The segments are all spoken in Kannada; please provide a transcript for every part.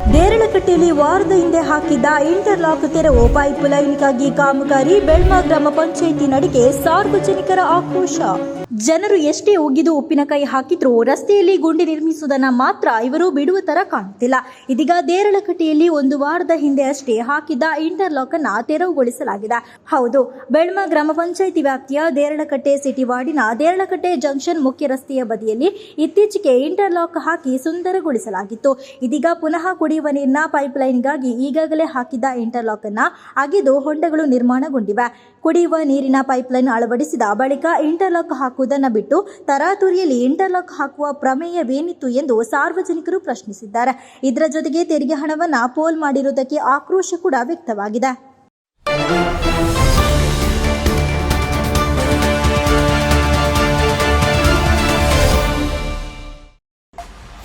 De ದೇರಳಕಟ್ಟೆಯಲ್ಲಿ ವಾರದ ಹಿಂದೆ ಹಾಕಿದ್ದ ಇಂಟರ್ಲಾಕ್ ತೆರವು ಪೈಪ್ ಲೈನ್ಗಾಗಿ ಕಾಮಗಾರಿ ಬೆಳ್ಮ ಗ್ರಾಮ ಪಂಚಾಯಿತಿ ನಡಿಗೆ ಸಾರ್ವಜನಿಕರ ಆಕ್ರೋಶ. ಜನರು ಎಷ್ಟೇ ಉಗಿದು ಉಪ್ಪಿನಕಾಯಿ ಹಾಕಿದ್ರು ರಸ್ತೆಯಲ್ಲಿ ಗುಂಡಿ ನಿರ್ಮಿಸುವುದನ್ನು ಮಾತ್ರ ಇವರು ಬಿಡುವ ತರ ಕಾಣುತ್ತಿಲ್ಲ. ಇದೀಗ ದೇರಳಕಟ್ಟೆಯಲ್ಲಿ ಒಂದು ವಾರದ ಹಿಂದೆ ಅಷ್ಟೇ ಹಾಕಿದ್ದ ಇಂಟರ್ಲಾಕ್ ಅನ್ನ ತೆರವುಗೊಳಿಸಲಾಗಿದೆ. ಹೌದು, ಬೆಳ್ಮ ಗ್ರಾಮ ಪಂಚಾಯಿತಿ ವ್ಯಾಪ್ತಿಯ ದೇರಳಕಟ್ಟೆ ಸಿಟಿ ವಾರ್ಡಿನ ದೇರಳಕಟ್ಟೆ ಜಂಕ್ಷನ್ ಮುಖ್ಯ ರಸ್ತೆಯ ಬದಿಯಲ್ಲಿ ಇತ್ತೀಚೆಗೆ ಇಂಟರ್ಲಾಕ್ ಹಾಕಿ ಸುಂದರಗೊಳಿಸಲಾಗಿತ್ತು. ಇದೀಗ ಪುನಃ ಕುಡಿಯುವ ನೀರಿನ ಪೈಪ್ಲೈನ್ಗಾಗಿ ಈಗಾಗಲೇ ಹಾಕಿದ್ದ ಇಂಟರ್ಲಾಕ್ ಅನ್ನು ಅಗೆದು ಹೊಂಡಗಳು ನಿರ್ಮಾಣಗೊಂಡಿವೆ. ಕುಡಿಯುವ ನೀರಿನ ಪೈಪ್ಲೈನ್ ಅಳವಡಿಸಿದ ಬಳಿಕ ಇಂಟರ್ಲಾಕ್ ಹಾಕುವುದನ್ನು ಬಿಟ್ಟು ತರಾತುರಿಯಲ್ಲಿ ಇಂಟರ್ಲಾಕ್ ಹಾಕುವ ಪ್ರಮೇಯವೇನಿತ್ತು ಎಂದು ಸಾರ್ವಜನಿಕರು ಪ್ರಶ್ನಿಸಿದ್ದಾರೆ. ಇದರ ಜೊತೆಗೆ ತೆರಿಗೆ ಹಣವನ್ನು ಪೋಲ್ ಮಾಡಿರುವುದಕ್ಕೆ ಆಕ್ರೋಶ ಕೂಡ ವ್ಯಕ್ತವಾಗಿದೆ.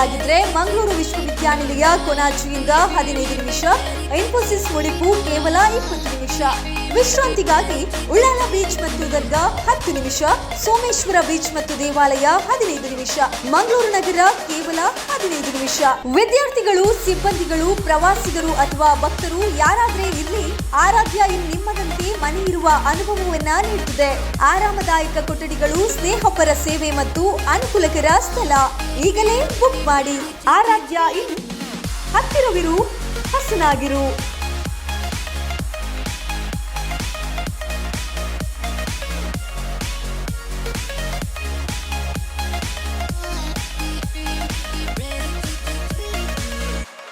ಉದ್ಯೋಗಿಗಳಾಗಿದ್ರೆ ಮಂಗಳೂರು ವಿಶ್ವವಿದ್ಯಾನಿಲಯ ಕೊನಾಜಿಯಿಂದ ಹದಿನೈದು ನಿಮಿಷ, ಇನ್ಫೋಸಿಸ್ ಮುಡಿಪು ಕೇವಲ ಇಪ್ಪತ್ತು ನಿಮಿಷ. ವಿಶ್ರಾಂತಿಗಾಗಿ ಉಳ್ಳಾಲ ಬೀಚ್ ಮತ್ತು ದರ್ಗಾ ಹತ್ತು ನಿಮಿಷ, ಸೋಮೇಶ್ವರ ಬೀಚ್ ಮತ್ತು ದೇವಾಲಯ ಹದಿನೈದು ನಿಮಿಷ. ಮಂಗಳೂರು ನಗರ ಕೇವಲ ಹದಿನೈದು ನಿಮಿಷ. ವಿದ್ಯಾರ್ಥಿಗಳು ಸಿಬ್ಬಂದಿಗಳು, ಪ್ರವಾಸಿಗರು ಅಥವಾ ಭಕ್ತರು ಯಾರಾದ್ರೆ ಇರಲಿ, ಆರಾಧ್ಯ ಇನ್ ನಿಮ್ಮದಂತೆ ಮನೆ ಇರುವ ಅನುಭವವನ್ನ ನೀಡುತ್ತದೆ ಆರಾಮದಾಯಕ ಕೊಠಡಿಗಳು, ಸ್ನೇಹಪರ ಸೇವೆ ಮತ್ತು ಅನುಕೂಲಕರ ಸ್ಥಳ. ಈಗಲೇ ಬುಕ್ ಮಾಡಿ. ಆರಾಧ್ಯ ಇನ್ ಹತ್ತಿರವಿರು, ಹಸನಾಗಿರು.